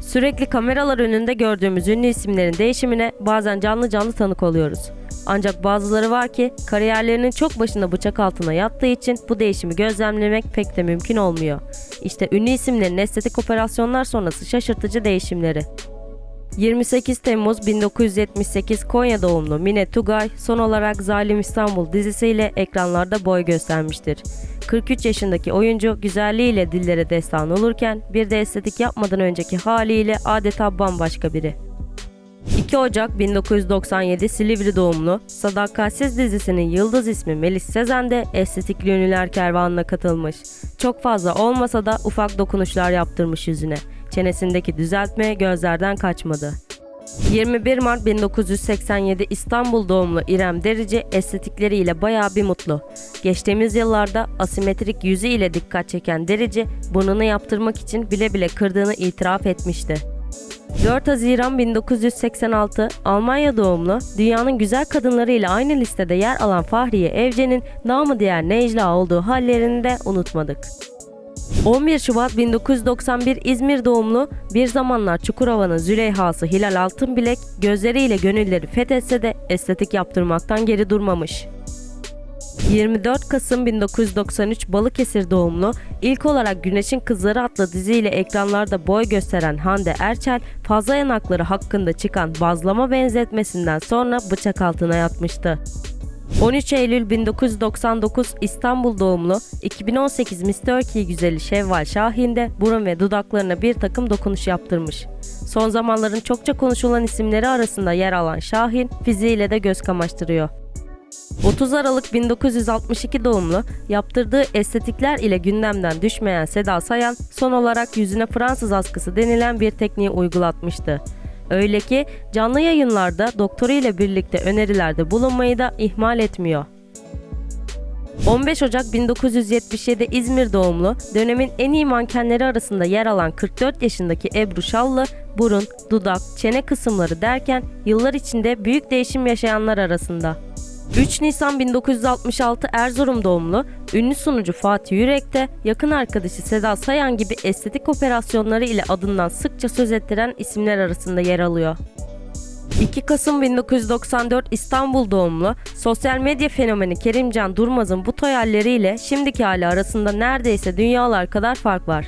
Sürekli kameralar önünde gördüğümüz ünlü isimlerin değişimine bazen canlı canlı tanık oluyoruz. Ancak bazıları var ki kariyerlerinin çok başında bıçak altına yattığı için bu değişimi gözlemlemek pek de mümkün olmuyor. İşte ünlü isimlerin estetik operasyonlar sonrası şaşırtıcı değişimleri. 28 Temmuz 1978 Konya doğumlu Mine Tugay son olarak Zalim İstanbul dizisiyle ekranlarda boy göstermiştir. 43 yaşındaki oyuncu güzelliğiyle dillere destan olurken bir de estetik yapmadan önceki haliyle adeta bambaşka biri. 2 Ocak 1997 Silivri doğumlu Sadakatsiz dizisinin yıldız ismi Melis Sezen de estetikli ünlüler kervanına katılmış. Çok fazla olmasa da ufak dokunuşlar yaptırmış yüzüne. Çenesindeki düzeltme gözlerden kaçmadı. 21 Mart 1987 İstanbul doğumlu İrem Derici estetikleriyle bayağı bir mutlu. Geçtiğimiz yıllarda asimetrik yüzü ile dikkat çeken Derici burnunu yaptırmak için bile bile kırdığını itiraf etmişti. 4 Haziran 1986 Almanya doğumlu, dünyanın güzel kadınlarıyla aynı listede yer alan Fahriye Evcen'in namı diğer Necla olduğu hallerini de unutmadık. 11 Şubat 1991 İzmir doğumlu bir zamanlar Çukurova'nın Züleyha'sı Hilal Altınbilek gözleriyle gönülleri fethetse de estetik yaptırmaktan geri durmamış. 24 Kasım 1993 Balıkesir doğumlu, ilk olarak Güneşin Kızları adlı diziyle ekranlarda boy gösteren Hande Erçel, fazla yanakları hakkında çıkan bazlama benzetmesinden sonra bıçak altına yatmıştı. 13 Eylül 1999 İstanbul doğumlu 2018 Miss Turkey güzeli Şevval Şahin de burun ve dudaklarına bir takım dokunuş yaptırmış. Son zamanların çokça konuşulan isimleri arasında yer alan Şahin fiziğiyle de göz kamaştırıyor. 30 Aralık 1962 doğumlu yaptırdığı estetikler ile gündemden düşmeyen Seda Sayan son olarak yüzüne Fransız askısı denilen bir tekniği uygulatmıştı. Öyle ki canlı yayınlarda doktoru ile birlikte önerilerde bulunmayı da ihmal etmiyor. 15 Ocak 1977 İzmir doğumlu, dönemin en iyi mankenleri arasında yer alan 44 yaşındaki Ebru Şallı, burun, dudak, çene kısımları derken yıllar içinde büyük değişim yaşayanlar arasında. 3 Nisan 1966 Erzurum doğumlu, ünlü sunucu Fatih Yürek de yakın arkadaşı Seda Sayan gibi estetik operasyonları ile adından sıkça söz ettiren isimler arasında yer alıyor. 2 Kasım 1994 İstanbul doğumlu, sosyal medya fenomeni Kerimcan Durmaz'ın bu toy halleriyle şimdiki hali arasında neredeyse dünyalar kadar fark var.